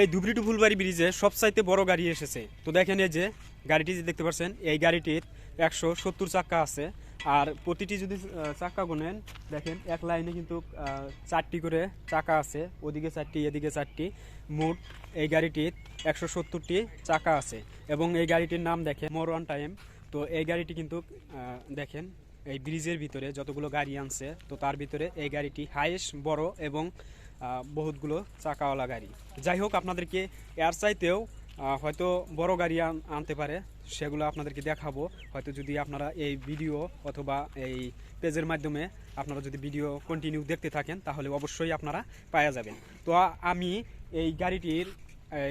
এই ধুবড়ি টু ফুলবাড়ি ব্রিজে সবচাইতে বড় গাড়ি এসেছে। তো দেখেন এই যে গাড়িটি যে দেখতে পাচ্ছেন, এই গাড়িটির একশো সত্তর চাক্কা আছে। আর প্রতিটি যদি চাক্কা গোনেন, দেখেন এক লাইনে কিন্তু চারটি করে চাকা আছে। ওদিকে চারটি, এদিকে চারটি। মোট এই গাড়িটির একশো সত্তরটি চাকা আছে। এবং এই গাড়িটির নাম দেখেন মোর অন টাইম। তো এই গাড়িটি কিন্তু দেখেন এই ব্রিজের ভিতরে যতগুলো গাড়ি আনছে, তো তার ভিতরে এই গাড়িটি হাইয়েস্ট, বড় এবং বহুতগুলো চাকাওয়ালা গাড়ি। যাই হোক আপনাদেরকে এর চাইতেও হয়তো বড় গাড়ি আনতে পারে, সেগুলো আপনাদেরকে দেখাবো। হয়তো যদি আপনারা এই ভিডিও অথবা এই পেজের মাধ্যমে আপনারা যদি ভিডিও কন্টিনিউ দেখতে থাকেন, তাহলে অবশ্যই আপনারা পাওয়া যাবেন। তো আমি এই গাড়িটির,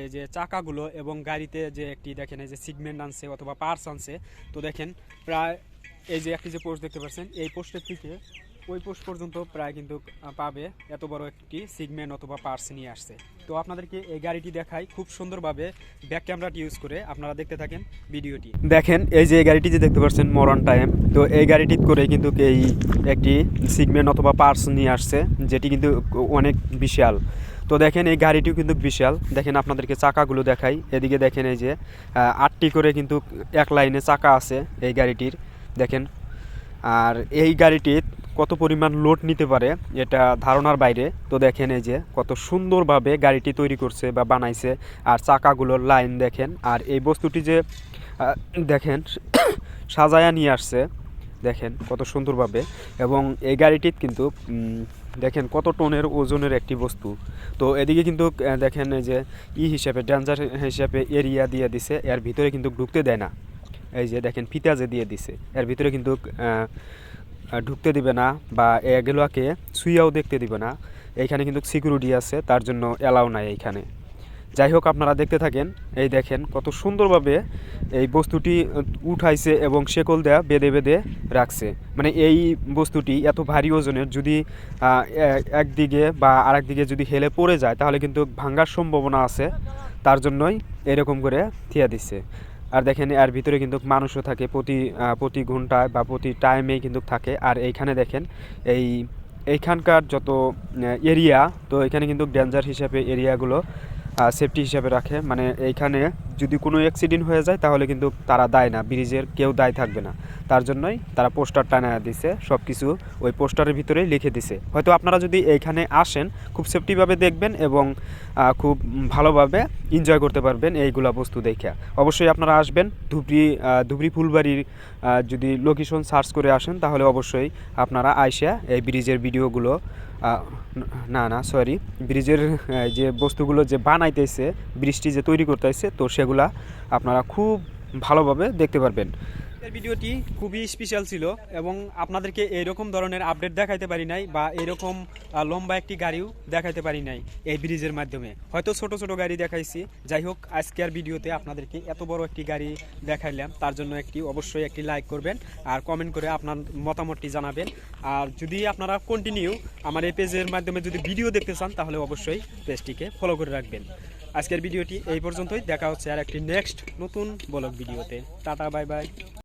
এই যে চাকাগুলো এবং গাড়িতে যে একটি দেখেন, এই যে সিগমেন্ট আনছে অথবা পার্স আনছে, তো দেখেন প্রায়, এই যে একটি যে পোস্ট দেখতে পাচ্ছেন, এই পোস্টের থেকে ওই পোস্ট পর্যন্ত প্রায় কিন্তু পাবে এত বড় একটি সিগমেন্ট অথবা পার্স নিয়ে আসছে। তো আপনাদেরকে এই গাড়িটি দেখাই খুব সুন্দরভাবে ব্যাক ক্যামেরাটি ইউজ করে আপনারা দেখতে থাকেন ভিডিওটি। দেখেন, এই যে এই গাড়িটি যে দেখতে পাচ্ছেন মরন টাইম তো এই গাড়িটি করে কিন্তু এই একটি সিগমেন্ট অথবা পার্স নিয়ে আসছে, যেটি কিন্তু অনেক বিশাল। তো দেখেন, এই গাড়িটিও কিন্তু বিশাল। দেখেন, আপনাদেরকে চাকাগুলো দেখাই। এদিকে দেখেন, এই যে আটটি করে কিন্তু এক লাইনে চাকা আছে এই গাড়িটির। দেখেন, আর এই গাড়িটির কত পরিমাণ লোড নিতে পারে, এটা ধারণার বাইরে। তো দেখেন এই যে, কত সুন্দরভাবে গাড়িটি তৈরি করছে বা বানাইছে, আর চাকাগুলোর লাইন দেখেন, আর এই বস্তুটি যে দেখেন, সাজায়া নিয়ে আসছে, দেখেন কত সুন্দরভাবে। এবং এই গাড়িটির কিন্তু দেখেন কত টনের ওজনের একটি বস্তু। তো এদিকে কিন্তু দেখেন এই যে, ই হিসাবে ডেঞ্জার হিসাবে এরিয়া দিয়ে দিছে, এর ভিতরে কিন্তু ঢুকতে দেয় না। এই যে, দেখেন ফিতা যে দিয়ে দিছে, এর ভিতরে কিন্তু ঢুকতে দিবে না বা এগুলোকে ছুঁয়াও দেখতে দিবে না। এইখানে কিন্তু সিকিউরিটি আছে, তার জন্য অ্যালাউ নাই এইখানে। যাই হোক, আপনারা দেখতে থাকেন, এই দেখেন কত সুন্দরভাবে এই বস্তুটি উঠাইছে এবং শেকল দেয়া বেঁধে বেঁধে রাখছে। মানে এই বস্তুটি এত ভারী ওজনের, যদি একদিকে বা আরেক দিকে যদি হেলে পড়ে যায়, তাহলে কিন্তু ভাঙ্গার সম্ভাবনা আছে। তার জন্যই এরকম করে থিয়া দিচ্ছে আর দেখেন, এর ভিতরে কিন্তু মানুষও থাকে। প্রতি প্রতি ঘন্টায় বা প্রতি টাইমেই কিন্তু থাকে। আর এইখানে দেখেন, এই, এইখানকার যত এরিয়া তো এখানে কিন্তু ডেঞ্জার হিসাবে এরিয়াগুলো সেফটি হিসাবে রাখে। মানে এইখানে যদি কোনো অ্যাক্সিডেন্ট হয়ে যায়, তাহলে কিন্তু তারা দায় না। ব্রিজের কেউ দায় থাকবে না। তার জন্যই তারা পোস্টার টানা দিছে সব কিছু ওই পোস্টারের ভিতরেই লিখে দিছে। হয়তো আপনারা যদি এইখানে আসেন, খুব সেফটিভাবে দেখবেন এবং খুব ভালোভাবে এনজয় করতে পারবেন এইগুলা বস্তু দেখে। অবশ্যই আপনারা আসবেন, ধুবড়ি ধুবড়ি ফুলবাড়ির যদি লোকেশন সার্চ করে আসেন, তাহলে অবশ্যই আপনারা আইসা এই ব্রিজের ভিডিওগুলো না না সরি ব্রিজের যে বস্তুগুলো যে বানাইতেছে, ব্রিজটি যে তৈরি করতেছে, তো সেগুলা আপনারা খুব ভালোভাবে দেখতে পারবেন। এই ভিডিওটি খুবই স্পেশাল ছিল এবং আপনাদেরকে এরকম ধরনের আপডেট দেখাইতে পারি নাই বা এরকম লম্বা একটি গাড়িও দেখাইতে পারি নাই এই ব্রিজের মাধ্যমে। হয়তো ছোট ছোট গাড়ি দেখাইছি। যাই হোক, আজকের ভিডিওতে আপনাদেরকে এত বড় একটি গাড়ি দেখাইলাম, তার জন্য একটি, অবশ্যই একটি লাইক করবেন আর কমেন্ট করে আপনার মতামতটি জানাবেন। আর যদি আপনারা কন্টিনিউ আমার এই পেজের মাধ্যমে যদি ভিডিও দেখতে চান, তাহলে অবশ্যই পেজটিকে ফলো করে রাখবেন। আজকের ভিডিওটি এই পর্যন্তই। দেখা হচ্ছে আর একটি নেক্সট নতুন ব্লগ ভিডিওতে। Tata bye bye